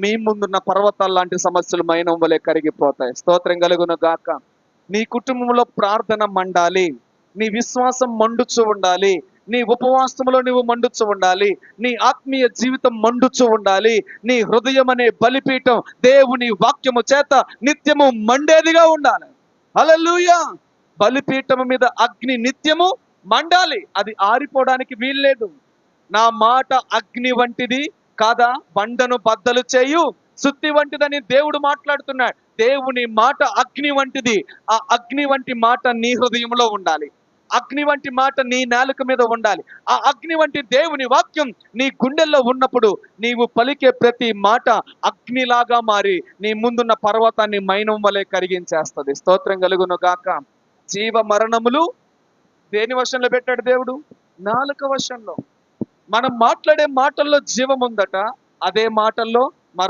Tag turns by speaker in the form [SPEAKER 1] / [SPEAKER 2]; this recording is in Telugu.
[SPEAKER 1] మీ ముందున్న పర్వతాలు లాంటి సమస్యలు మైనం వలె కరిగిపోతాయి. స్తోత్రం కలుగును గాక. నీ కుటుంబంలో ప్రార్థన మండాలి. నీ విశ్వాసం మండుచు ఉండాలి. నీ ఉపవాసములో నువ్వు మండుచు ఉండాలి. నీ ఆత్మీయ జీవితం మండుచు ఉండాలి. నీ హృదయం అనే బలిపీఠం దేవుని వాక్యము చేత నిత్యము మండేదిగా ఉండాలి. అలలుయ బలిపీఠం మీద అగ్ని నిత్యము మండాలి. అది ఆరిపోవడానికి వీల్లేదు. నా మాట అగ్ని వంటిది. కాదా? బండను బద్దలు చేయు. సుత్తి వంటిదని దేవుడు మాట్లాడుతున్నాడు. దేవుని మాట అగ్ని వంటిది. ఆ అగ్ని వంటి మాట నీ హృదయంలో ఉండాలి. అగ్ని వంటి మాట నీ నాలుక మీద ఉండాలి. ఆ అగ్ని వంటి దేవుని వాక్యం నీ గుండెల్లో ఉన్నప్పుడు నీవు పలికే ప్రతి మాట అగ్నిలాగా మారి నీ ముందున్న పర్వతాన్ని మైనం వలె కరిగించేస్తుంది. స్తోత్రం కలుగును గాక. జీవ మరణములు దేని వశంలో పెట్టాడు దేవుడు? నాలుక వశంలో. మనం మాట్లాడే మాటల్లో జీవం ఉందట అదే మాటల్లో